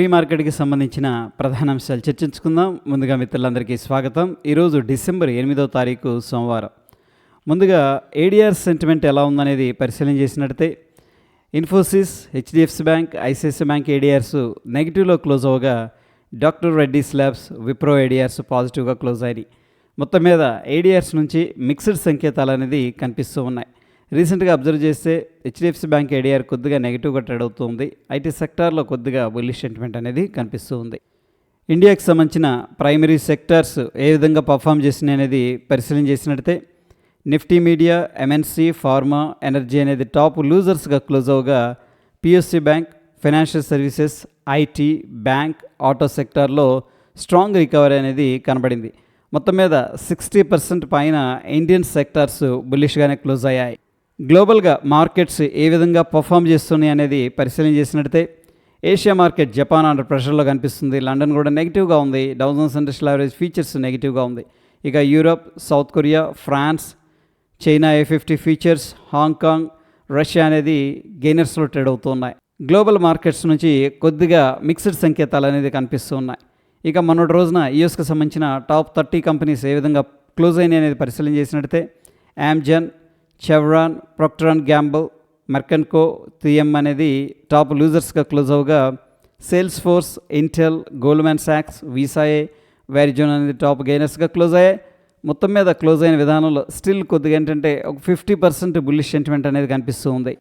Pre మార్కెట్కి సంబంధించిన ప్రధాన అంశాలు చర్చించుకుందాం. ముందుగా మిత్రులందరికీ స్వాగతం. ఈరోజు డిసెంబర్ ఎనిమిదవ తారీఖు సోమవారం. ముందుగా ఏడిఆర్ సెంటిమెంట్ ఎలా ఉందనేది పరిశీలన చేసినట్టయితే Infosys HDFC bank ICICI bank ADRs నెగిటివ్లో close అవ్వగా doctor Reddy labs Wipro ADRs పాజిటివ్గా క్లోజ్ అయినాయి. మొత్తం మీద ఏడిఆర్స్ నుంచి మిక్స్డ్ సంకేతాలు అనేది కనిపిస్తూ ఉన్నాయి. రీసెంట్గా అబ్జర్వ్ చేస్తే హెచ్డిఎఫ్సి బ్యాంక్ ఏడీఆర్ కొద్దిగా నెగిటివ్గా ట్రేడ్ అవుతుంది. ఐటీ సెక్టార్లో కొద్దిగా బుల్లిష్ సెంటిమెంట్ అనేది కనిపిస్తూ ఉంది. ఇండియాకి సంబంధించిన ప్రైమరీ సెక్టార్స్ ఏ విధంగా పర్ఫామ్ చేసినాయి అనేది పరిశీలన చేసినట్టయితే Nifty media MNC pharma energy అనేది టాప్ లూజర్స్గా close అవగా PSC bank financial services IT bank auto సెక్టార్లో స్ట్రాంగ్ రికవరీ అనేది కనబడింది. మొత్తం మీద సిక్స్టీ పర్సెంట్ పైన ఇండియన్ సెక్టార్స్ బుల్లిష్గానే క్లోజ్ అయ్యాయి. గ్లోబల్గా మార్కెట్స్ ఏ విధంగా పర్ఫామ్ చేస్తున్నాయి అనేది పరిశీలన చేసినట్టయితే ఏషియా మార్కెట్ జపాన్ అండర్ ప్రెషర్లో కనిపిస్తుంది. లండన్ కూడా నెగిటివ్గా ఉంది. డౌజన్స్ ఇండస్ట్రియల్ యావరేజ్ ఫీచర్స్ నెగిటివ్గా ఉంది. ఇక Europe South Korea France China A fifty features Hong Kong Russia అనేది గెయినర్స్లో ట్రేడ్ అవుతున్నాయి గ్లోబల్ మార్కెట్స్ నుంచి కొద్దిగా మిక్స్డ్ సంకేతాలు అనేది కనిపిస్తూ ఉన్నాయి. ఇక మొన్నటి రోజున యూఎస్కి సంబంధించిన టాప్ థర్టీ కంపెనీస్ ఏ విధంగా క్లోజ్ అయినాయి అనేది పరిశీలన చేసినట్టయితే యామ్జన్ చెవ్రాన్ ప్రొక్టరాన్ గ్యాంబుల్ మెర్కన్కో థిఎం అనేది టాప్ లూజర్స్గా క్లోజ్ అవగా సేల్స్ ఫోర్స్ ఇంటెల్ గోల్డ్మ్యాన్ సాక్స్ వీసాయే వ్యారిజోన్ అనేది టాప్ గెయినర్స్గా క్లోజ్ అయ్యాయి. మొత్తం మీద క్లోజ్ అయిన విధానంలో స్టిల్ కొద్దిగా ఏంటంటే ఒక ఫిఫ్టీ పర్సెంట్ బుల్లిష్ సెంటిమెంట్ అనేది కనిపిస్తూ ఉంది.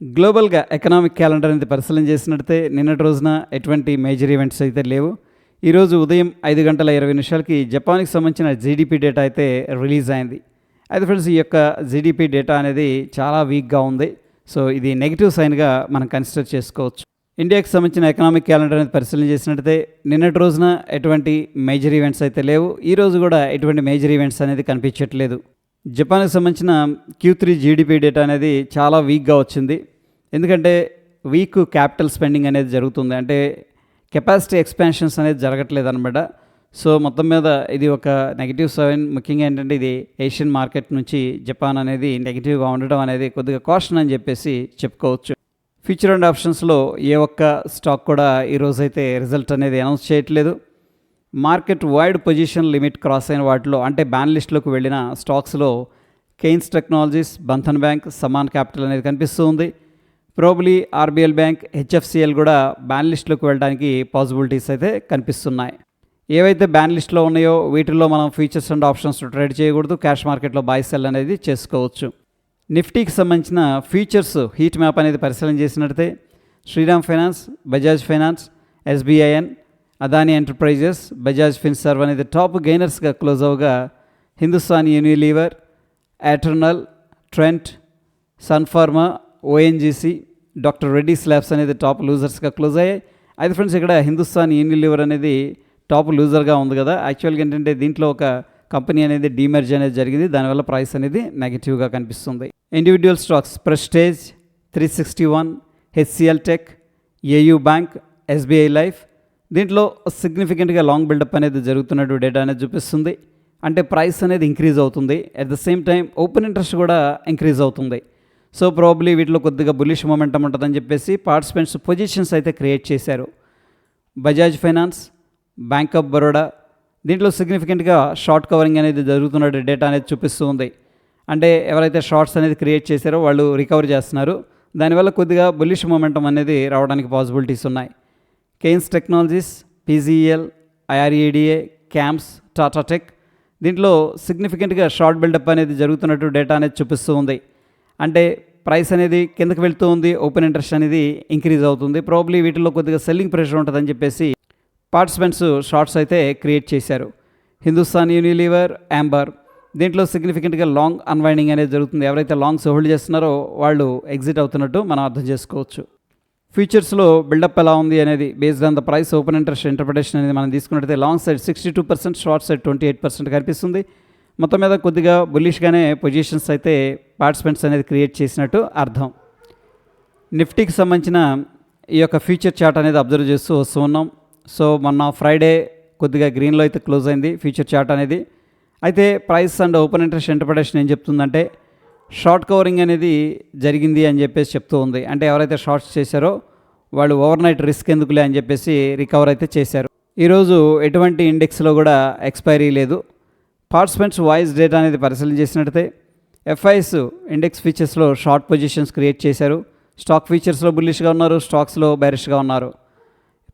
గ్లోబల్గా ఎకనామిక్ క్యాలెండర్ అనేది పరిశీలన చేసినట్టే నిన్నటి రోజున ఎటువంటి మేజర్ ఈవెంట్స్ అయితే లేవు. ఈరోజు ఉదయం ఐదు గంటల ఇరవై నిమిషాలకి జపాన్కి సంబంధించిన జీడిపి డేటా అయితే రిలీజ్ అయింది. అయితే ఫ్రెండ్స్ ఈ యొక్క జీడిపి డేటా అనేది చాలా వీక్గా ఉంది. సో ఇది నెగిటివ్ సైన్గా మనం కన్సిడర్ చేసుకోవచ్చు. ఇండియాకి సంబంధించిన ఎకనామిక్ క్యాలెండర్ అనేది పరిశీలన చేసినట్టయితే నిన్నటి రోజున ఎటువంటి మేజర్ ఈవెంట్స్ అయితే లేవు. ఈ రోజు కూడా ఎటువంటి మేజర్ ఈవెంట్స్ అనేది కనిపించట్లేదు. జపాన్కి సంబంధించిన క్యూ త్రీ జీడిపి డేటా అనేది చాలా వీక్గా వచ్చింది. ఎందుకంటే వీక్ క్యాపిటల్ స్పెండింగ్ అనేది జరుగుతుంది. అంటే కెపాసిటీ ఎక్స్పాన్షన్స్ అనేది జరగట్లేదు అనమాట సో మొత్తం మీద ఇది ఒక నెగిటివ్ సెవెన్ ముఖ్యంగా ఏంటంటే ఇది ఏషియన్ మార్కెట్ నుంచి జపాన్ అనేది నెగిటివ్గా ఉండడం అనేది కొద్దిగా కాషన్ అని చెప్పేసి చెప్పుకోవచ్చు. ఫ్యూచర్ అండ్ ఆప్షన్స్లో ఏ ఒక్క స్టాక్ కూడా ఈరోజు అయితే రిజల్ట్ అనేది అనౌన్స్ చేయట్లేదు. Market wide position limit cross అయిన వాటిలో అంటే బ్యాన్ లిస్ట్లోకి వెళ్ళిన స్టాక్స్లో Kaynes technologies Bandhan bank Sammaan capital అనేది కనిపిస్తూ ఉంది. ప్రోబ్లీ ఆర్బీఎల్ బ్యాంక్ హెచ్ఎఫ్సిఎల్ కూడా బ్యాన్ లిస్ట్లోకి వెళ్ళడానికి పాసిబిలిటీస్ అయితే కనిపిస్తున్నాయి. ఏవైతే బ్యాన్ లిస్ట్లో ఉన్నాయో వీటిల్లో మనం ఫీచర్స్ అండ్ ఆప్షన్స్ ట్రేడ్ చేయకూడదు క్యాష్ మార్కెట్లో బాయ్ సెల్ అనేది చేసుకోవచ్చు. నిఫ్టీకి సంబంధించిన ఫీచర్స్ హీట్ మ్యాప్ అనేది పరిశీలన చేసినట్టయితే Shriram finance Bajaj finance SBIN Adani enterprises Bajaj finserv అనేది టాప్ గెయినర్స్గా close అవగా Hindustan Unilever Eternal Trent Sun Pharma ONGC doctor Reddy labs అనేది టాప్ లూజర్స్గా క్లోజ్ అయ్యాయి. అయితే ఫ్రెండ్స్ ఇక్కడ హిందుస్థాన్ యూనిలివర్ అనేది టాప్ లూజర్గా ఉంది కదా. యాక్చువల్గా ఏంటంటే దీంట్లో ఒక కంపెనీ అనేది డీమెర్జ్ అనేది జరిగింది. దానివల్ల ప్రైస్ అనేది నెగిటివ్గా కనిపిస్తుంది. Individual stocks Prestige three sixty one HCL tech AU bank SBI life. దీంట్లో సిగ్నిఫికెంట్గా లాంగ్ బిల్డప్ అనేది జరుగుతున్నట్టు డేటా అనేది చూపిస్తుంది. అంటే ప్రైస్ అనేది ఇంక్రీజ్ అవుతుంది. At the same time open interest కూడా ఇంక్రీజ్ అవుతుంది. సో ప్రాబ్లీ వీటిలో కొద్దిగా బులిష్ మూమెంటం ఉంటుందని చెప్పేసి పార్టిసిపెంట్స్ పొజిషన్స్ అయితే క్రియేట్ చేశారు. Bajaj finance bank of Baroda దీంట్లో సిగ్నిఫికెంట్గా షార్ట్ కవరింగ్ అనేది జరుగుతున్నట్టు డేటా అనేది చూపిస్తూ ఉంది. అంటే ఎవరైతే షార్ట్స్ అనేది క్రియేట్ చేశారో వాళ్ళు రికవర్ చేస్తున్నారు. దానివల్ల కొద్దిగా బుల్లిష్ మూమెంటం అనేది రావడానికి పాసిబిలిటీస్ ఉన్నాయి. Kaynes technologies PGL IREDA CAMS Tata tech దీంట్లో సిగ్నిఫికెంట్గా షార్ట్ బిల్డప్ అనేది జరుగుతున్నట్టు డేటా అనేది చూపిస్తూ ఉంది. అంటే ప్రైస్ అనేది కిందకి వెళ్తూ ఉంది ఓపెన్ ఇంట్రెస్ట్ అనేది ఇంక్రీజ్ అవుతుంది. ప్రాబ్లీ వీటిలో కొద్దిగా సెల్లింగ్ ప్రెషర్ ఉంటుందని చెప్పేసి పార్టిసిపెంట్స్ షార్ట్స్ అయితే క్రియేట్ చేశారు. Hindustan Unilever Amber. దీంట్లో సిగ్నిఫికెంట్గా లాంగ్ అన్వైండింగ్ అనేది జరుగుతుంది. ఎవరైతే లాంగ్స్ హోల్డ్ చేస్తున్నారో వాళ్ళు ఎగ్జిట్ అవుతున్నట్టు మనం అర్థం చేసుకోవచ్చు. ఫ్యూచర్స్లో బిల్డప్ ఎలా ఉంది అనేది based on the price open interest interpretation అనేది మనం తీసుకున్నట్టయితే long side sixty two percent short side twenty eight percent కనిపిస్తుంది. మొత్తం మీద కొద్దిగా బుల్లిష్గానే పొజిషన్స్ అయితే పార్టిసిపెంట్స్ అనేది క్రియేట్ చేసినట్టు అర్థం. నిఫ్టీకి సంబంధించిన ఈ యొక్క ఫ్యూచర్ చార్ట్ అనేది అబ్జర్వ్ చేస్తూ వస్తూ ఉన్నాం. సో మొన్న ఫ్రైడే కొద్దిగా గ్రీన్లో అయితే క్లోజ్ అయింది ఫ్యూచర్ చార్ట్ అనేది. అయితే price and open interest interpretation ఏం చెప్తుందంటే షార్ట్ కవరింగ్ అనేది జరిగింది అని చెప్పేసి చెప్తూ ఉంది. అంటే ఎవరైతే షార్ట్స్ చేశారో వాళ్ళు ఓవర్ నైట్ రిస్క్ ఎందుకులే అని చెప్పేసి రికవర్ అయితే చేశారు. ఈరోజు ఎటువంటి ఇండెక్స్లో కూడా ఎక్స్పైరీ లేదు. పార్టిసిపెంట్స్ వాయిస్ డేటా అనేది పరిశీలన చేసినట్టయితే ఎఫ్ఐఎస్ ఇండెక్స్ ఫీచర్స్లో షార్ట్ పొజిషన్స్ క్రియేట్ చేశారు. స్టాక్ ఫీచర్స్లో బుల్లిష్గా ఉన్నారు స్టాక్స్లో బ్యారిష్గా ఉన్నారు.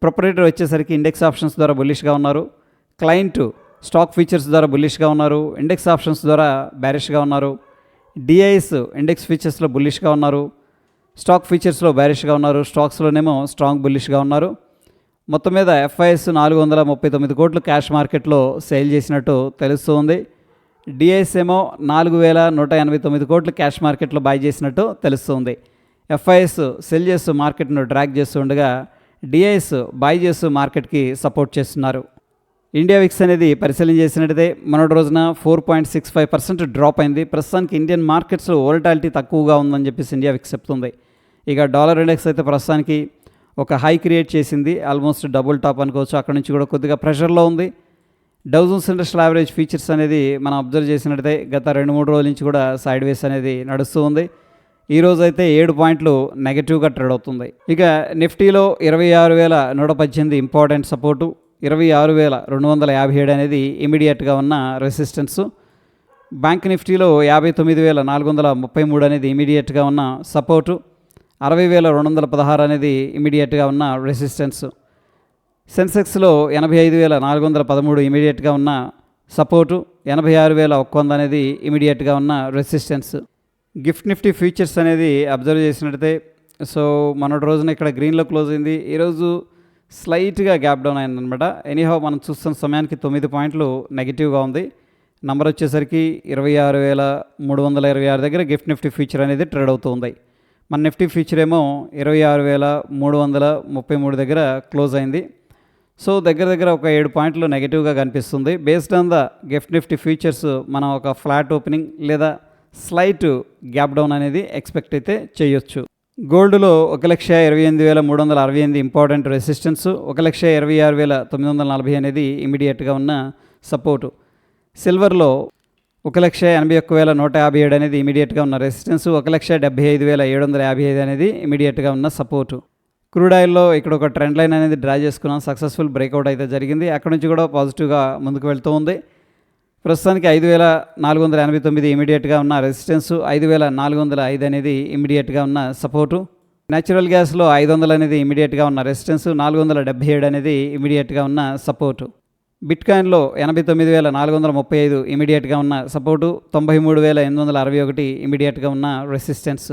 ప్రొపరేటర్ వచ్చేసరికి ఇండెక్స్ ఆప్షన్స్ ద్వారా బుల్లిష్గా ఉన్నారు. క్లయింట్ స్టాక్ ఫీచర్స్ ద్వారా బుల్లిష్గా ఉన్నారు. ఇండెక్స్ ఆప్షన్స్ ద్వారా బ్యారిష్గా ఉన్నారు. డిఐఎస్ ఇండెక్స్ ఫీచర్స్లో బుల్లిష్గా ఉన్నారు. స్టాక్ ఫీచర్స్లో బ్యారిష్గా ఉన్నారు. స్టాక్స్లోనేమో స్ట్రాంగ్ బుల్లిష్గా ఉన్నారు. మొత్తం మీద ఎఫ్ఐఎస్ నాలుగు వందల ముప్పై తొమ్మిది కోట్లు క్యాష్ మార్కెట్లో సేల్ చేసినట్టు తెలుస్తుంది డిఐఎస్ ఏమో నాలుగు వేల నూట ఎనభై తొమ్మిది కోట్లు క్యాష్ మార్కెట్లో బై చేసినట్టు తెలుస్తుంది ఎఫ్ఐఎస్ సెల్ చేస్తూ మార్కెట్ను డ్రాక్ చేస్తూ ఉండగా డిఐఎస్ బై మార్కెట్కి సపోర్ట్ చేస్తున్నారు. ఇండియా విక్స్ అనేది పరిశీలన చేసినట్టే మొన్నటి రోజున four point six five percent drop అయింది. ప్రస్తుతానికి ఇండియన్ మార్కెట్స్లో ఓల్టాలిటీ తక్కువగా ఉందని చెప్పేసి ఇండియా విక్స్ చెప్తుంది. ఇక డాలర్ ఇండెక్స్ అయితే ప్రస్తుతానికి ఒక హై క్రియేట్ చేసింది. ఆల్మోస్ట్ డబుల్ టాప్ అనుకోవచ్చు. అక్కడ నుంచి కూడా కొద్దిగా ప్రెషర్లో ఉంది. డౌజన్స్ ఇండస్ట్రియల్ యావరేజ్ ఫీచర్స్ అనేది మనం అబ్జర్వ్ చేసినట్టయితే గత రెండు మూడు రోజుల నుంచి కూడా సైడ్ వేస్ అనేది నడుస్తూ ఉంది. ఈరోజు అయితే ఏడు పాయింట్లు నెగటివ్గా ట్రేడ్ అవుతుంది. ఇక నిఫ్టీలో ఇరవై ఆరు వేల నూట పద్దెనిమిది ఇంపార్టెంట్ సపోర్టు ఇరవై ఆరు వేల రెండు వందల యాభై ఏడు అనేది ఇమీడియట్గా ఉన్న రెసిస్టెన్స్ బ్యాంక్ నిఫ్టీలో యాభై తొమ్మిది వేల నాలుగు వందల ముప్పై మూడు అనేది ఇమీడియట్గా ఉన్న సపోర్టు అరవై వేల రెండు వందల పదహారు అనేది ఇమీడియట్గా ఉన్న రెసిస్టెన్స్ సెన్సెక్స్లో ఎనభై ఐదు వేల నాలుగు వందల పదమూడు ఇమీడియట్గా ఉన్న సపోర్టు ఎనభై ఆరు వేల ఒక్క వంద అనేది ఇమీడియట్గా ఉన్న రెసిస్టెన్స్ గిఫ్ట్ నిఫ్టీ ఫ్యూచర్స్ అనేది అబ్జర్వ్ చేసినట్టయితే సో మొన్నటి రోజున ఇక్కడ గ్రీన్లో క్లోజ్ అయింది. ఈరోజు స్లైట్గా గ్యాప్ డౌన్ అయిందనమాట ఎనీహౌ మనం చూస్తున్న సమయానికి తొమ్మిది పాయింట్లు నెగిటివ్గా ఉంది. నంబర్ వచ్చేసరికి ఇరవై ఆరు వేల మూడు వందల ఇరవై ఆరు దగ్గర గిఫ్ట్ నిఫ్టీ ఫ్యూచర్ అనేది ట్రేడ్ అవుతుంది మన నిఫ్టీ ఫ్యూచర్ ఏమో ఇరవై ఆరు వేల మూడు వందల ముప్పై మూడు దగ్గర క్లోజ్ అయింది. సో దగ్గర దగ్గర ఒక ఏడు పాయింట్లు నెగిటివ్గా కనిపిస్తుంది. Based on the gift Nifty futures మనం ఒక ఫ్లాట్ ఓపెనింగ్ లేదా స్లైట్ గ్యాప్ డౌన్ అనేది ఎక్స్పెక్ట్ అయితే చేయొచ్చు. గోల్డ్లో ఒక లక్ష ఇరవై ఎనిమిది వేల మూడు వందల అరవై ఎనిమిది ఇంపార్టెంట్ రెసిస్టెన్స్ ఒక లక్ష ఇరవై ఆరు వేల తొమ్మిది వందల నలభై అనేది ఇమీడియట్గా ఉన్న సపోర్టు. సిల్వర్లో ఒక లక్ష ఎనభై ఒక్క వేల నూట యాభై ఏడు అనేది ఇమీడియట్గా ఉన్న రెసిస్టెన్స్ ఒక లక్ష డెబ్బై ఐదు వేల ఏడు వందల యాభై ఐదు అనేది ఇమీడియట్గా ఉన్న సపోర్టు. క్రూడ్ ఆయిల్లో ఇక్కడ ఒక ట్రెండ్ లైన్ అనేది డ్రా చేసుకున్నాం సక్సెస్ఫుల్ బ్రేక్అవుట్ అయితే జరిగింది. అక్కడ నుంచి కూడా పాజిటివ్గా ముందుకు వెళ్తూ ఉంది. ప్రస్తుతానికి ఐదు వేల నాలుగు వందల ఎనభై తొమ్మిది ఇమీడియట్గా ఉన్న రెసిస్టెన్స్ ఐదు వేల నాలుగు వందల ఐదు అనేది ఇమీడియట్గా ఉన్న సపోర్టు. న్యాచురల్ గ్యాస్లో ఐదు వందలు అనేది ఇమీడియట్గా ఉన్న రెసిస్టెన్స్ నాలుగు వందల డెబ్బై ఏడు అనేది ఇమీడియట్గా ఉన్న సపోర్టు. బిట్కాయిన్లో ఎనభై తొమ్మిది వేల నాలుగు వందల ముప్పై ఐదు ఇమీడియట్గా ఉన్న సపోర్టు తొంభై మూడు వేల ఎనిమిది వందల అరవై ఒకటి ఇమీడియట్గా ఉన్న రెసిస్టెన్స్.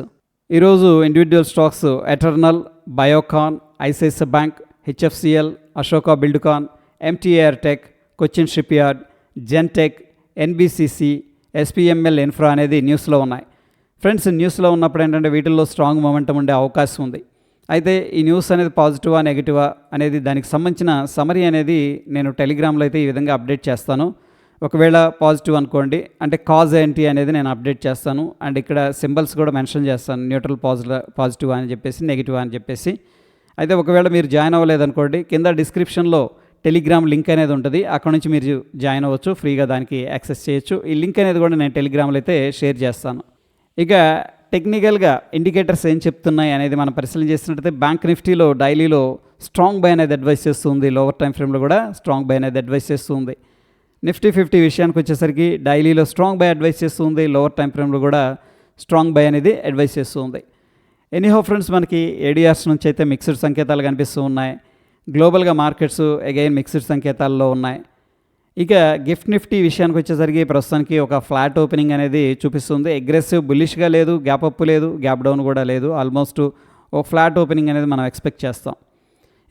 ఈరోజు individual stocks Eternal Biocon ICICI bank HFCL Ashoka Buildcon MTAR tech Cochin shipyard Zentech NBCC SPML infra అనేది న్యూస్లో ఉన్నాయి. ఫ్రెండ్స్ న్యూస్లో ఉన్నప్పుడు ఏంటంటే వీటిల్లో స్ట్రాంగ్ మొమెంటం ఉండే అవకాశం ఉంది. అయితే ఈ న్యూస్ అనేది పాజిటివా నెగిటివా అనేది దానికి సంబంధించిన సమరీ అనేది నేను టెలిగ్రామ్లో అయితే ఈ విధంగా అప్డేట్ చేస్తాను. ఒకవేళ పాజిటివ్ అనుకోండి అంటే కాజ్ ఏంటి అనేది నేను అప్డేట్ చేస్తాను. అండ్ ఇక్కడ సింబల్స్ కూడా మెన్షన్ చేస్తాను. న్యూట్రల్ పాజిటివ్ పాజిటివ్ అని చెప్పేసి నెగిటివ్ అని చెప్పేసి. అయితే ఒకవేళ మీరు జాయిన్ అవ్వలేదనుకోండి కింద డిస్క్రిప్షన్లో టెలిగ్రామ్ లింక్ అనేది ఉంటుంది. అక్కడ నుంచి మీరు జాయిన్ అవ్వచ్చు. ఫ్రీగా దానికి యాక్సెస్ చేయొచ్చు. ఈ లింక్ అనేది కూడా నేను టెలిగ్రామ్లో అయితే షేర్ చేస్తాను. ఇక టెక్నికల్గా ఇండికేటర్స్ ఏం చెప్తున్నాయి అనేది మనం పరిశీలన చేసినట్టయితే బ్యాంక్ నిఫ్టీలో డైలీలో స్ట్రాంగ్ బై అనేది అడ్వైస్ చేస్తుంది. లోవర్ టైం ఫ్రేమ్లో కూడా స్ట్రాంగ్ బై అనేది అడ్వైస్ చేస్తుంది. నిఫ్టీ ఫిఫ్టీ విషయానికి వచ్చేసరికి డైలీలో స్ట్రాంగ్ బై అడ్వైస్ చేస్తుంది. లోవర్ టైం ఫ్రేమ్లో కూడా స్ట్రాంగ్ బై అనేది అడ్వైస్ చేస్తుంది. ఎనీహో ఫ్రెండ్స్ మనకి ఏడిఆర్స్ నుంచి అయితే మిక్స్డ్ సంకేతాలు కనిపిస్తూ ఉన్నాయి. గ్లోబల్గా మార్కెట్స్ అగైన్ మిక్స్డ్ సంకేతాల్లో ఉన్నాయి. ఇక గిఫ్ట్ నిఫ్టీ విషయానికి వచ్చేసరికి ప్రస్తుతానికి ఒక ఫ్లాట్ ఓపెనింగ్ అనేది చూపిస్తుంది. అగ్రెసివ్ బుల్లిష్గా లేదు గ్యాప్ అప్ లేదు గ్యాప్ డౌన్ కూడా లేదు. ఆల్మోస్ట్ ఒక ఫ్లాట్ ఓపెనింగ్ అనేది మనం ఎక్స్పెక్ట్ చేస్తాం.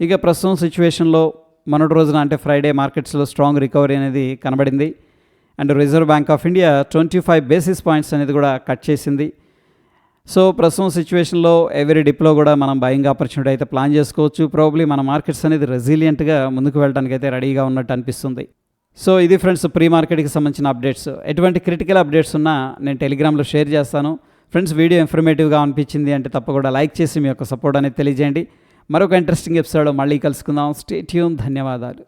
ఇక ప్రస్తుతం సిచ్యువేషన్లో మొన్నటి రోజున అంటే ఫ్రైడే మార్కెట్స్లో స్ట్రాంగ్ రికవరీ అనేది కనబడింది. And reserve bank of India twenty five basis points అనేది కూడా కట్ చేసింది. సో ప్రస్తుతం సిచ్యువేషన్లో ఎవరీ డిప్లో కూడా మనం బయింగ్ ఆపర్చునిటీ అయితే ప్లాన్ చేసుకోవచ్చు. ప్రాబ్లీ మన మార్కెట్స్ అనేది రెసిలియంట్గా ముందుకు వెళ్ళడానికి అయితే రెడీగా ఉన్నట్టు అనిపిస్తుంది. సో ఇది ఫ్రెండ్స్ ప్రీ మార్కెట్కి సంబంధించిన అప్డేట్స్ ఎటువంటి క్రిటికల్ అప్డేట్స్ ఉన్నా నేను టెలిగ్రామ్లో షేర్ చేస్తాను. ఫ్రెండ్స్ వీడియో ఇన్ఫర్మేటివ్గా అనిపించింది అంటే తప్పకుండా లైక్ చేసి మీ యొక్క సపోర్ట్ అనేది తెలియజేయండి. మరొక ఇంట్రెస్టింగ్ ఎపిసోడ్ మళ్ళీ కలుసుకుందాం. స్టేట్యూన్ ధన్యవాదాలు.